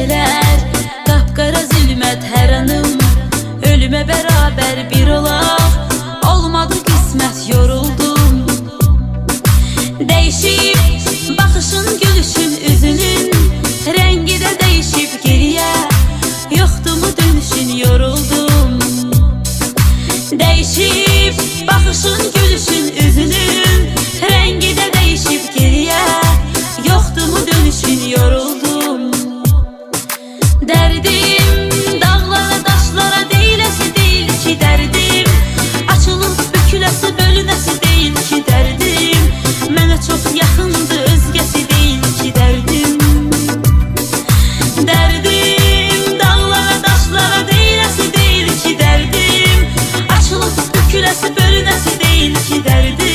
geceler. Kapkara zulmet her anım. Ölüme beraber bir ola. Olmadı kısmet yoruldum. Değişip bakışın gülüşün üzünün Rengi de değişip geriye. Yoktu mu dönüşün yoruldum. Değişip derdim Dağlara daşlara değilesi değil ki derdim. Açılıp bükülesi bölünesi değil ki derdim. Mənə çox yaxındı özgəsi değil ki derdim. Derdim dağlara daşlara değilesi değil ki derdim. Açılıp bükülesi bölünesi değil ki derdim.